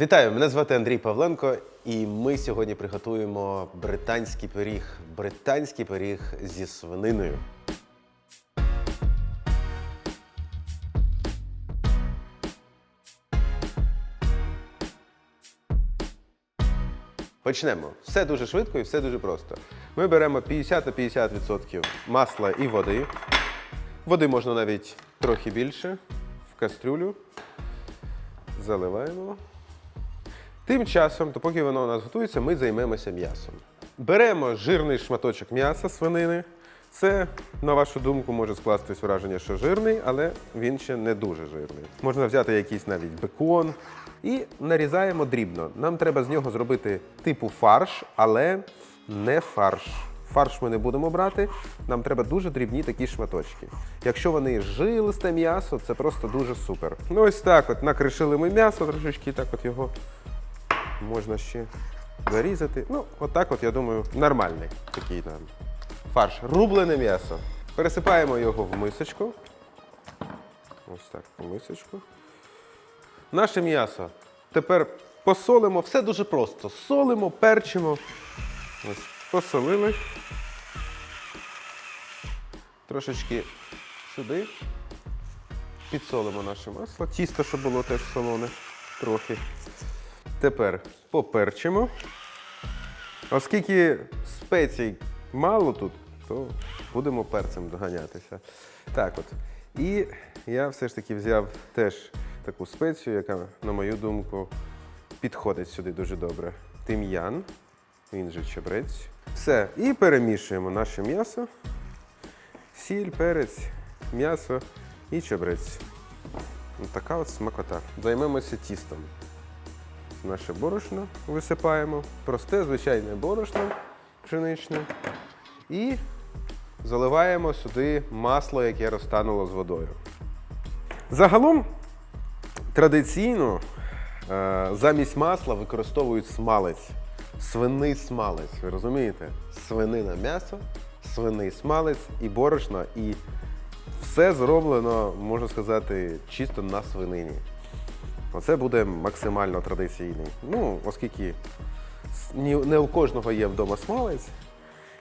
Вітаю! Мене звати Андрій Павленко, і ми сьогодні приготуємо британський пиріг. Британський пиріг зі свининою. Почнемо. Все дуже швидко і все дуже просто. Ми беремо 50-50% масла і води. Води можна навіть трохи більше в кастрюлю. Заливаємо. Тим часом, допоки воно у нас готується, ми займемося м'ясом. Беремо жирний шматочок м'яса свинини. Це, на вашу думку, може скластись враження, що жирний, але він ще не дуже жирний. Можна взяти якийсь навіть бекон і нарізаємо дрібно. Нам треба з нього зробити типу фарш, але не фарш. Фарш ми не будемо брати, нам треба дуже дрібні такі шматочки. Якщо вони жилисте м'ясо, це просто дуже супер. Ну ось так от накришили ми м'ясо трошечки, так от його можна ще зарізати. Ну, отак от, я думаю, нормальний такий нам фарш. Рублене м'ясо. Пересипаємо його в мисочку. Ось так, в мисочку. Наше м'ясо. Тепер посолимо. Все дуже просто. Солимо, перчимо. Ось, посолили. Трошечки сюди. Підсолимо наше масло. Тісто, щоб було теж солоне. Трохи. Тепер поперчимо. Оскільки спецій мало тут, то будемо перцем доганятися. Так от. І я все ж таки взяв теж таку спецію, яка, на мою думку, підходить сюди дуже добре. Тим'ян, він же чебрець. Все. І перемішуємо наше м'ясо. Сіль, перець, м'ясо і чебрець. Така от смакота. Займемося тістом. Наше борошно висипаємо. Просте, звичайне борошно пшеничне. І заливаємо сюди масло, яке розтануло з водою. Загалом традиційно е, замість масла використовують смалець. Свиний смалець, ви розумієте? Свинина м'ясо, свиний смалець і борошно, і все зроблено, можна сказати, чисто на свинині. Оце буде максимально традиційний. Ну, оскільки не у кожного є вдома смалець,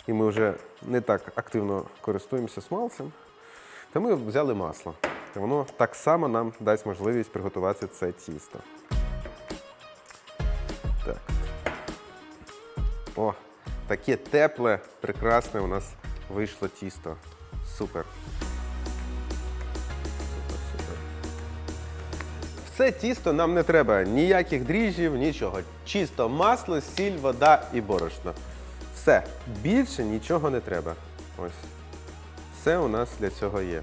і ми вже не так активно користуємося смалцем, то ми взяли масло. І воно так само нам дасть можливість приготувати це тісто. Так. О, таке тепле, прекрасне у нас вийшло тісто. Супер. Це тісто нам не треба ніяких дріжджів, нічого. Чисто масло, сіль, вода і борошно. Все. Більше нічого не треба. Ось. Все у нас для цього є.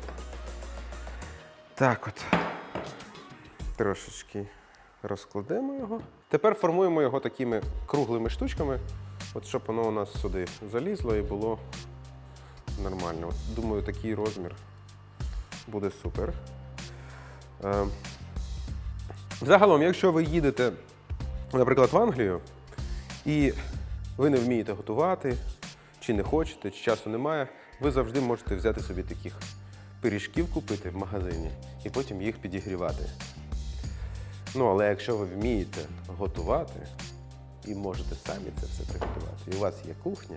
Так от. Трошечки розкладемо його. Тепер формуємо його такими круглими штучками, от щоб воно у нас сюди залізло і було нормально. От, думаю, такий розмір буде супер. Загалом, якщо ви їдете, наприклад, в Англію, і ви не вмієте готувати, чи не хочете, чи часу немає, ви завжди можете взяти собі таких пиріжків купити в магазині і потім їх підігрівати. Ну, але якщо ви вмієте готувати і можете самі це все приготувати, і у вас є кухня,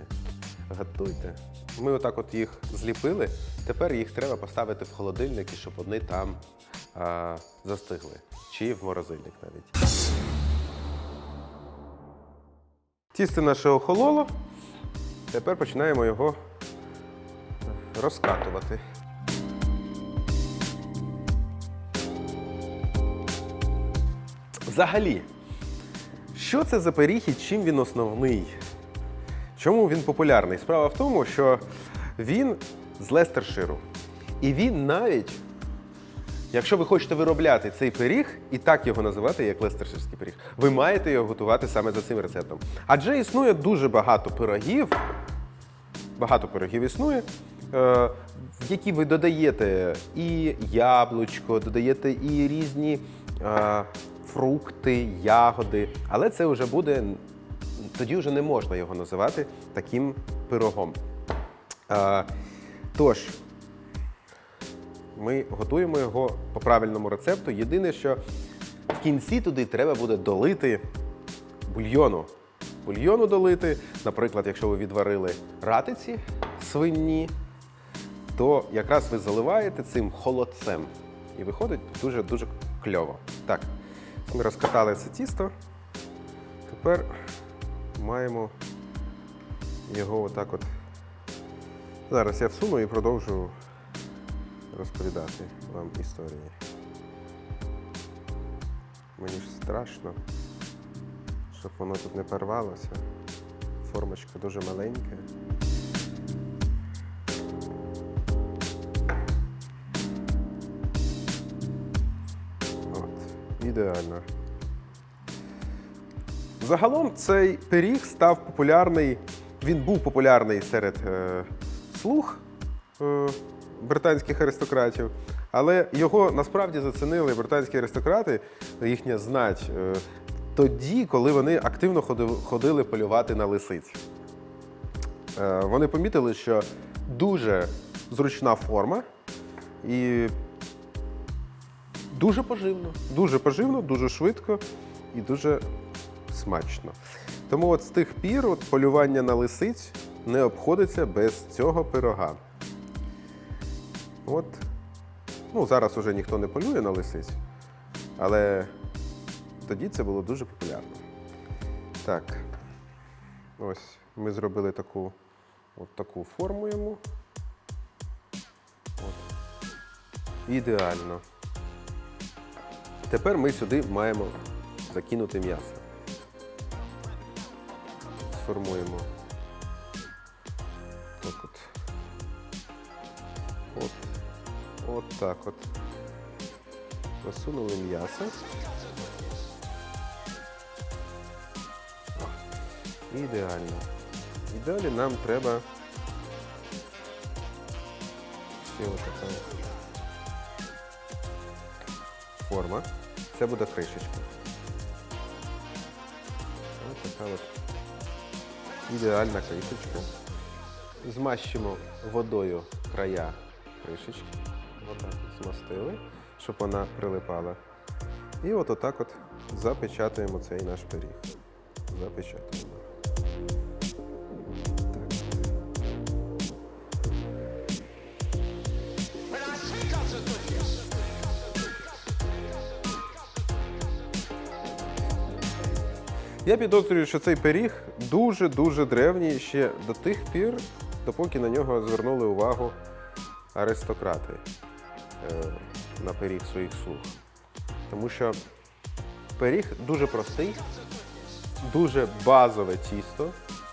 готуйте. Ми отак от їх зліпили. Тепер їх треба поставити в холодильник, щоб вони там а, застигли. Чи в морозильник навіть. Тісто наше охололо. Тепер починаємо його розкатувати. Взагалі, що це за пиріг і чим він основний? Чому він популярний? Справа в тому, що він з Лестерширу. І він навіть, якщо ви хочете виробляти цей пиріг і так його називати, як лестерширський пиріг, ви маєте його готувати саме за цим рецептом. Адже існує дуже багато пирогів, багато пирогів існує, е, в які ви додаєте і яблучко, додаєте і різні е, фрукти, ягоди, але це вже буде, тоді вже не можна його називати таким пирогом. Е, тож, ми готуємо його по правильному рецепту. Єдине, що в кінці туди треба буде долити бульйону. Бульйону долити. Наприклад, якщо ви відварили ратиці свині, то якраз ви заливаєте цим холодцем. І виходить дуже-дуже кльово. Так, ми розкатали це тісто. Тепер маємо його отак от. Зараз я всуну і продовжу розповідати вам історії. Мені ж страшно, щоб воно тут не порвалося. Формочка дуже маленька. От, ідеально. Загалом цей пиріг став популярний. Він був популярний серед е, слуг е, британських аристократів, але його насправді зацінили британські аристократи, їхня знать, е, тоді, коли вони активно ходили, полювати на лисиць. Е, вони помітили, що дуже зручна форма і дуже поживно. Дуже поживно, дуже швидко і дуже смачно. Тому от з тих пір от полювання на лисиць не обходиться без цього пирога. От, ну, зараз уже ніхто не полює на лисиць, але тоді це було дуже популярно. Так, ось ми зробили таку, от таку форму йому. От. Ідеально. Тепер ми сюди маємо закинути м'ясо. Сформуємо. От так от. Засунули м'ясо. Ідеально. І далі нам треба ще отака форма. Це буде кришечка. Ось така от ідеальна кришечка. Змащимо водою края кришечки. Отак змастили, щоб вона прилипала. І от отак от запечатуємо цей наш пиріг. Запечатуємо. Я підозрюю, що цей пиріг дуже-дуже древній ще до тих пір, допоки на нього звернули увагу аристократи на пиріг своїх слуг. Тому що пиріг дуже простий, дуже базове тісто.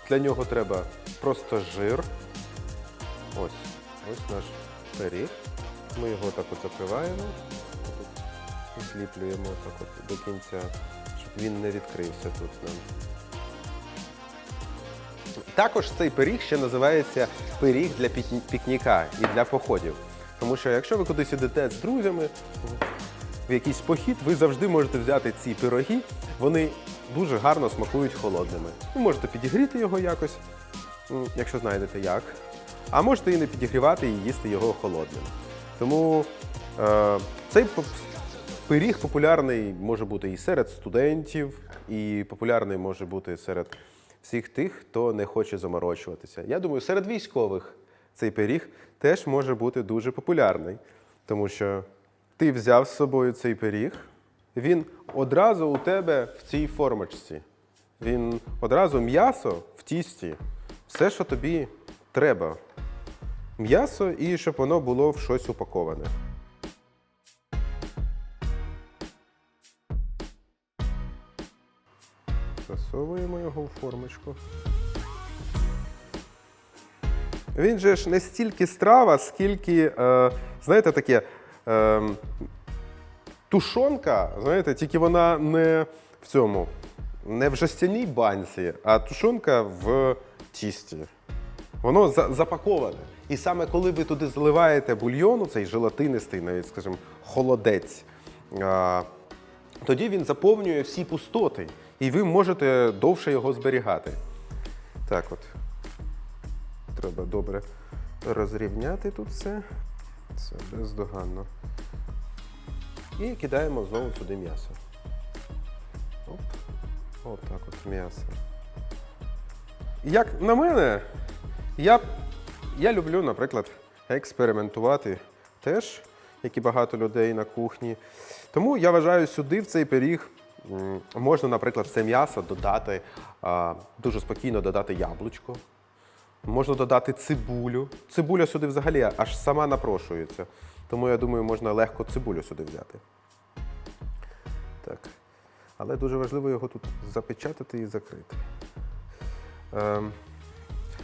Для нього треба просто жир. Ось, ось наш пиріг. Ми його так от закриваємо, Тут зліплюємо так от до кінця, щоб він не відкрився тут нам. Також цей пиріг ще називається пиріг для пікніка і для походів. Тому що якщо ви кудись ідете з друзями в якийсь похід, ви завжди можете взяти ці пироги. Вони дуже гарно смакують холодними. Ви можете підігріти його якось, якщо знайдете як. А можете і не підігрівати і їсти його холодним. Тому е, цей пиріг популярний може бути і серед студентів, і популярний може бути серед всіх тих, хто не хоче заморочуватися. Я думаю, серед військових цей пиріг теж може бути дуже популярний, тому що ти взяв з собою цей пиріг, він одразу у тебе в цій формочці. Він одразу м'ясо в тісті, все, що тобі треба. М'ясо і щоб воно було в щось упаковане. Засовуємо його в формочку. Він же ж не стільки страва, скільки, е, знаєте, таке е, тушонка, знаєте, тільки вона не в цьому, не в жестяній банці, а тушонка в тісті. Воно за- запаковане. І саме коли ви туди заливаєте бульйон, цей желатинистий, навіть, скажімо, холодець, а, тоді він заповнює всі пустоти, і ви можете довше його зберігати. Так от. Треба добре розрівняти тут все. Це бездоганно. І кидаємо знову сюди м'ясо. Оп. От так от м'ясо. Як на мене, я, я люблю, наприклад, експериментувати теж, як і багато людей на кухні. Тому я вважаю, сюди в цей пиріг можна, наприклад, це м'ясо додати дуже спокійно додати яблучко. Можна додати цибулю. Цибуля сюди взагалі аж сама напрошується. Тому я думаю, можна легко цибулю сюди взяти. Так. Але дуже важливо його тут запечатати і закрити. Ем,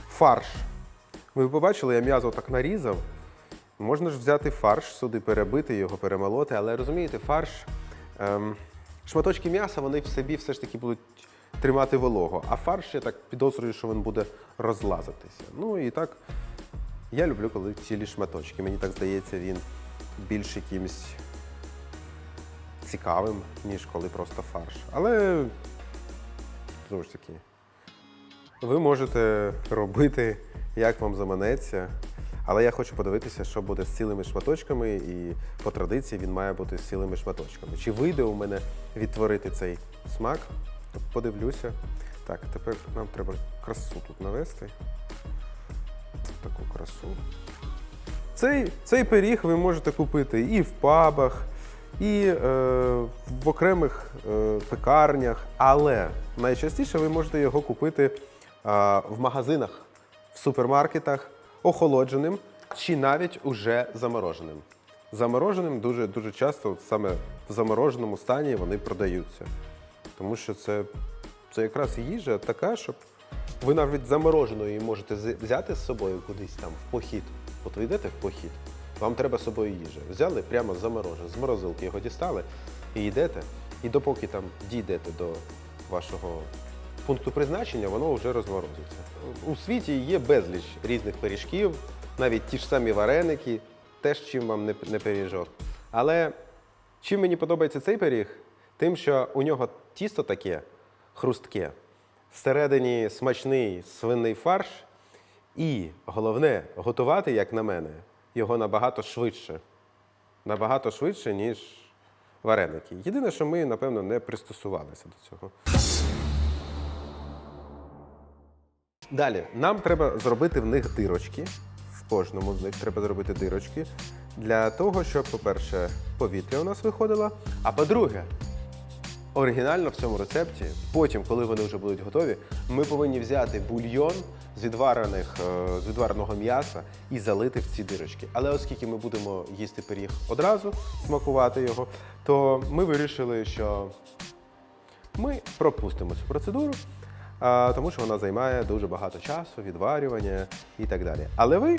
фарш. Ви побачили, я м'язо так нарізав. Можна ж взяти фарш сюди, перебити його, перемолоти, але розумієте, фарш. Ем, шматочки м'яса вони в собі все ж таки будуть тримати вологу. А фарш, я так підозрюю, що він буде розлазитися. Ну і так, я люблю, коли цілі шматочки. Мені так здається, він більш якимсь цікавим, ніж коли просто фарш. Але знову ж таки, ви можете робити, як вам заманеться. Але я хочу подивитися, що буде з цілими шматочками, і по традиції він має бути з цілими шматочками. Чи вийде у мене відтворити цей смак? Подивлюся. Так, тепер нам треба красу тут навести. Таку красу. Цей, цей пиріг ви можете купити і в пабах, і е, в окремих е, пекарнях, але найчастіше ви можете його купити е, в магазинах, в супермаркетах, охолодженим чи навіть уже замороженим. Замороженим дуже, дуже часто, от саме в замороженому стані вони продаються. Тому що це, це якраз їжа така, щоб ви навіть заморожену її можете взяти з собою кудись там в похід. От ви йдете в похід, вам треба з собою їжа. Взяли прямо заморожене, з морозилки його дістали і йдете. І допоки там дійдете до вашого пункту призначення, воно вже розморозиться. У світі є безліч різних пиріжків, навіть ті ж самі вареники, теж чим вам не пиріжок. Але чим мені подобається цей пиріг? Тим, що у нього тісто таке хрустке, всередині смачний свинний фарш, і головне, готувати, як на мене, його набагато швидше. Набагато швидше, ніж вареники. Єдине, що ми, напевно, не пристосувалися до цього. Далі, нам треба зробити в них дирочки. В кожному з них треба зробити дирочки. Для того, щоб, по-перше, повітря у нас виходило. А по-друге, оригінально в цьому рецепті, потім, коли вони вже будуть готові, ми повинні взяти бульйон з, відварених, е, з відвареного м'яса і залити в ці дирочки. Але оскільки ми будемо їсти пиріг одразу, смакувати його, то ми вирішили, що ми пропустимо цю процедуру, тому що вона займає дуже багато часу, відварювання і так далі. Але ви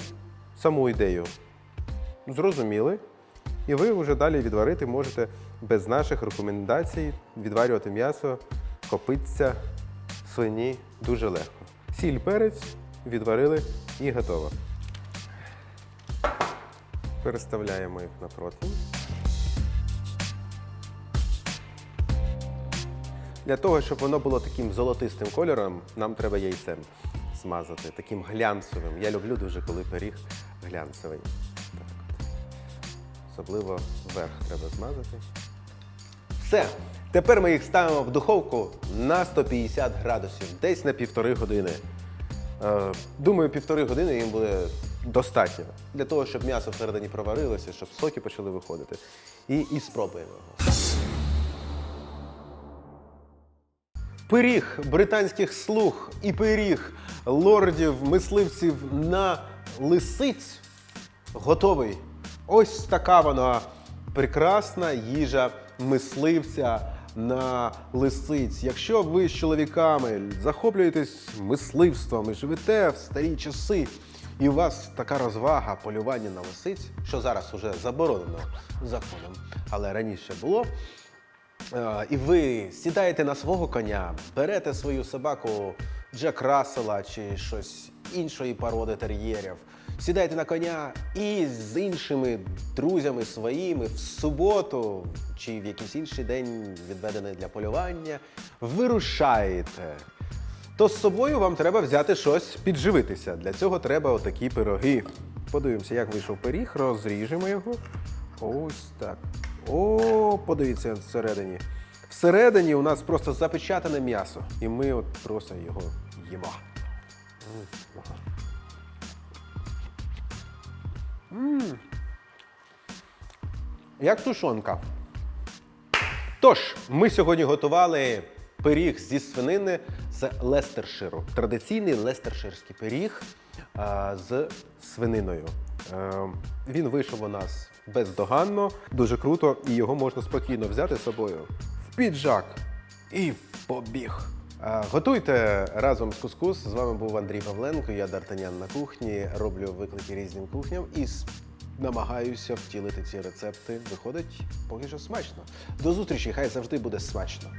саму ідею зрозуміли, і ви вже далі відварити можете без наших рекомендацій відварювати м'ясо, копитця, свині дуже легко. Сіль, перець, відварили і готово. Переставляємо їх на противень. Для того, щоб воно було таким золотистим кольором, нам треба яйцем змазати, таким глянцевим. Я люблю дуже, коли пиріг глянцевий. Так. Особливо вверх треба змазати. Все. Тепер ми їх ставимо в духовку на 150 градусів, десь на півтори години. Е, Думаю, півтори години їм буде достатньо для того, щоб м'ясо всередині проварилося, щоб соки почали виходити. І, і спробуємо його. Пиріг британських слуг і пиріг лордів мисливців на лисиць готовий. Ось така вона прекрасна їжа мисливця на лисиць. Якщо ви з чоловіками захоплюєтесь мисливством і живете в старі часи, і у вас така розвага полювання на лисиць, що зараз уже заборонено законом, але раніше було. Е, І ви сідаєте на свого коня, берете свою собаку Джек Рассела чи щось іншої породи тер'єрів, сідаєте на коня і з іншими друзями своїми в суботу чи в якийсь інший день, відведений для полювання, вирушаєте. То з собою вам треба взяти щось підживитися. Для цього треба отакі пироги. Подивимося, як вийшов пиріг, розріжемо його. Ось так. О, подивіться всередині. Всередині у нас просто запечатане м'ясо, і ми от просто його їмо. М, ага. М. Як тушонка. Тож, ми сьогодні готували пиріг зі свинини з лестерширу. Традиційний лестерширський пиріг а, з свининою. Е, він вийшов у нас бездоганно, дуже круто, і його можна спокійно взяти з собою в піджак і побіг. Готуйте разом з кускус. З вами був Андрій Павленко, я Дартанян на кухні. Роблю виклики різним кухням і намагаюся втілити ці рецепти. Виходить поки що смачно. До зустрічі, хай завжди буде смачно.